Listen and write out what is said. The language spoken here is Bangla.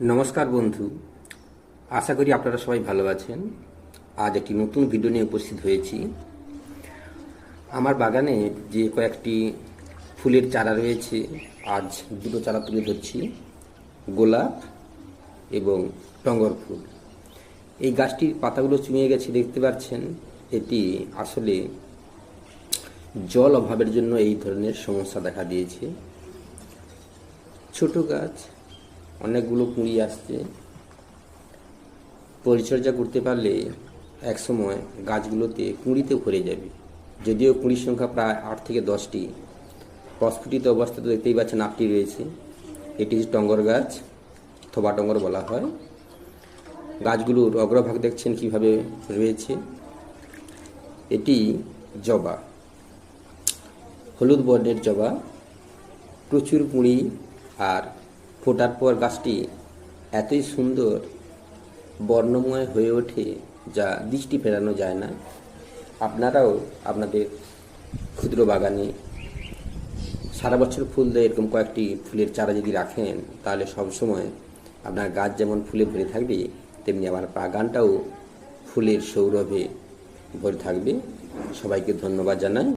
নমস্কার বন্ধু। আশা করি আপনারা সবাই ভালো আছেন। আজ একটি নতুন ভিডিও নিয়ে উপস্থিত হয়েছি। আমার বাগানে যে কয়েকটি ফুলের চারা রয়েছে, আজ দুটো চারা তুলে ধরছি। গোলাপ এবং টগর ফুল। এই গাছটির পাতাগুলো চুমিয়ে গেছে, দেখতে পাচ্ছেন? এটি আসলে জল অভাবের জন্য এই ধরনের সমস্যা দেখা দিয়েছে। ছোট গাছ অনেকগুলো কুঁড়ি আসছে। পরিচর্যা করতে পারলে একসময় গাছগুলোতে কুঁড়িতে ভরে যাবে। যদিও কুঁড়ির সংখ্যা প্রায় আট থেকে দশটি। প্রস্ফুটিত অবস্থা তো দেখতেই পাচ্ছেন আটটি রয়েছে। এটি টঙ্গর গাছ, থোবা টঙ্গর বলা হয়। গাছগুলোর অগ্রভাগ দেখছেন কীভাবে রয়েছে। এটি জবা। হলুদ বর্ণের জবা। প্রচুর কুঁড়ি আর ফোটার পর গাছটি এতই সুন্দর বর্ণময় হয়ে ওঠে যা দৃষ্টি ফেরানো যায় না। আপনারাও আপনাদের ক্ষুদ্র বাগানে সারা বছর ফুল দেয় এরকম কয়েকটি ফুলের চারা যদি রাখেন, তাহলে সবসময় আপনার গাছ যেমন ফুলে ভরে থাকবে, তেমনি আমার বাগানটাও ফুলের সৌরভে ভরে থাকবে। সবাইকে ধন্যবাদ জানাই।